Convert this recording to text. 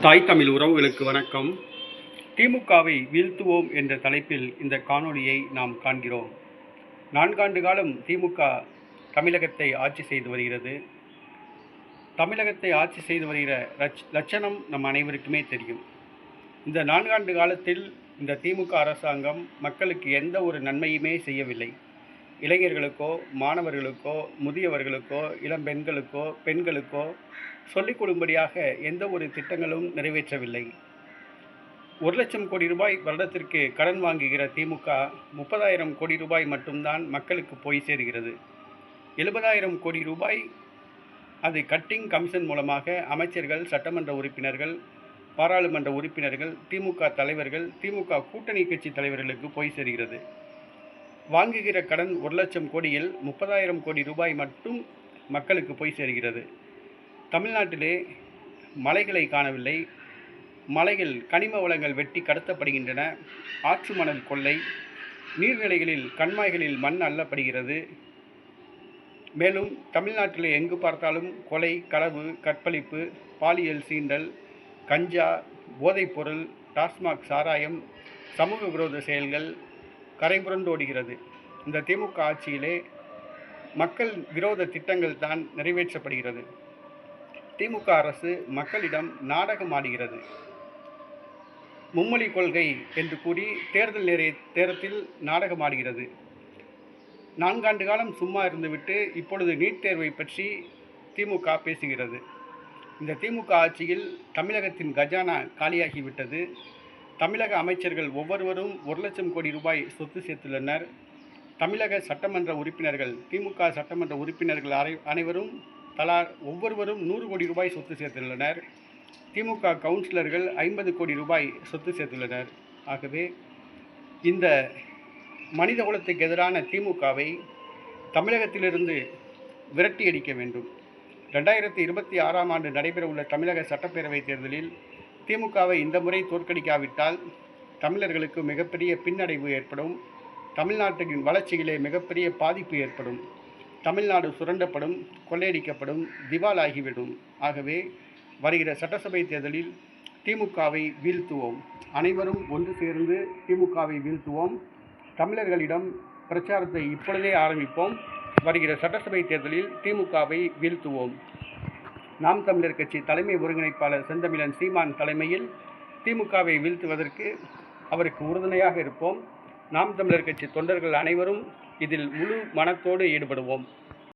தாய் தமிழ் உறவுகளுக்கு வணக்கம். திமுகவை வீழ்த்துவோம் என்ற தலைப்பில் இந்த காணொளியை நாம் காண்கிறோம். நான்காண்டு காலம் திமுக தமிழகத்தை ஆட்சி செய்து வருகிறது. தமிழகத்தை ஆட்சி செய்து வருகிற லட்ச- லட்சணம் நம் அனைவருக்குமே தெரியும். இந்த நான்காண்டு காலத்தில் இந்த திமுக அரசாங்கம் மக்களுக்கு எந்த ஒரு நன்மையுமே செய்யவில்லை. இளைஞர்களுக்கோ மாணவர்களுக்கோ முதியவர்களுக்கோ இளம் பெண்களுக்கோ பெண்களுக்கோ சொல்லிக் கொடும்படியாக எந்த ஒரு திட்டங்களும் நிறைவேற்றவில்லை. ஒரு லட்சம் கோடி ரூபாய் வருடத்திற்கு கடன் வாங்குகிற திமுக முப்பதாயிரம் கோடி ரூபாய் மட்டும்தான் மக்களுக்கு போய் சேர்கிறது. எழுபதாயிரம் கோடி ரூபாய் அது கட்டிங் கமிஷன் மூலமாக அமைச்சர்கள் சட்டமன்ற உறுப்பினர்கள் பாராளுமன்ற உறுப்பினர்கள் திமுக தலைவர்கள் திமுக கூட்டணி கட்சி தலைவர்களுக்கு போய் சேர்கிறது. வாங்குகிற கடன் ஒரு லட்சம் கோடியில் முப்பதாயிரம் கோடி ரூபாய் மட்டும் மக்களுக்கு போய் சேர்கிறது. தமிழ்நாட்டிலே மலைகளை காணவில்லை. மலைகள் கனிம வளங்கள் வெட்டி கடத்தப்படுகின்றன. ஆற்று மணல் கொள்ளை நீர்நிலைகளில் கண்மாய்களில் மண் அள்ளப்படுகிறது மேலும் தமிழ்நாட்டில் எங்கு பார்த்தாலும் கொலை களவு கற்பழிப்பு பாலியல் சீண்டல் கஞ்சா போதைப்பொருள் டாஸ்மாக் சாராயம் சமூக விரோத செயல்கள் கரைபுரண்டோடுகிறது இந்த திமுக ஆட்சியிலே மக்கள் விரோத திட்டங்கள் தான் நிறைவேற்றப்படுகிறது. திமுக அரசு மக்களிடம் நாடகம் ஆடுகிறது. மும்மொழி கொள்கை என்று கூறி தேர்தல் நேர நேரத்தில் நாடகம் ஆடுகிறது. நான்காண்டு காலம் சும்மா இருந்துவிட்டு இப்பொழுது நீட் தேர்வை பற்றி திமுக பேசுகிறது. இந்த திமுக ஆட்சியில் தமிழகத்தின் கஜானா காலியாகிவிட்டது. தமிழக அமைச்சர்கள் ஒவ்வொருவரும் ஒரு லட்சம் கோடி ரூபாய் சொத்து சேர்த்துள்ளனர். தமிழக சட்டமன்ற உறுப்பினர்கள் திமுக சட்டமன்ற உறுப்பினர்கள் அனை அனைவரும் தலா ஒவ்வொருவரும் நூறு கோடி ரூபாய் சொத்து சேர்த்துள்ளனர். திமுக கவுன்சிலர்கள் ஐம்பது கோடி ரூபாய் சொத்து சேர்த்துள்ளனர். ஆகவே இந்த மனித குலத்துக்கு எதிரான திமுகவை தமிழகத்திலிருந்து விரட்டி அடிக்க வேண்டும். ரெண்டாயிரத்தி இருபத்தி ஆறாம் ஆண்டு நடைபெறவுள்ள தமிழக சட்டப்பேரவைத் தேர்தலில் திமுகவை இந்த முறை தோற்கடிக்காவிட்டால் தமிழர்களுக்கு மிகப்பெரிய பின்னடைவு ஏற்படும். தமிழ்நாட்டின் வளர்ச்சியிலே மிகப்பெரிய பாதிப்பு ஏற்படும். தமிழ்நாடு சுரண்டப்படும் கொள்ளையடிக்கப்படும் திவாலாகிவிடும். ஆகவே வருகிற சட்டசபை தேர்தலில் திமுகவை வீழ்த்துவோம். அனைவரும் ஒன்று சேர்ந்து திமுகவை வீழ்த்துவோம். தமிழர்களிடம் பிரச்சாரத்தை இப்பொழுதே ஆரம்பிப்போம். வருகிற சட்டசபை தேர்தலில் திமுகவை வீழ்த்துவோம். நாம் தமிழர் கட்சி தலைமை ஒருங்கிணைப்பாளர் செந்தமிழன் சீமான் தலைமையில் திமுகவை வீழ்த்துவதற்கு அவருக்கு உறுதுணையாக இருப்போம். நாம் தமிழர் கட்சி தொண்டர்கள் அனைவரும் இதில் முழு மனத்தோடு ஈடுபடுவோம்.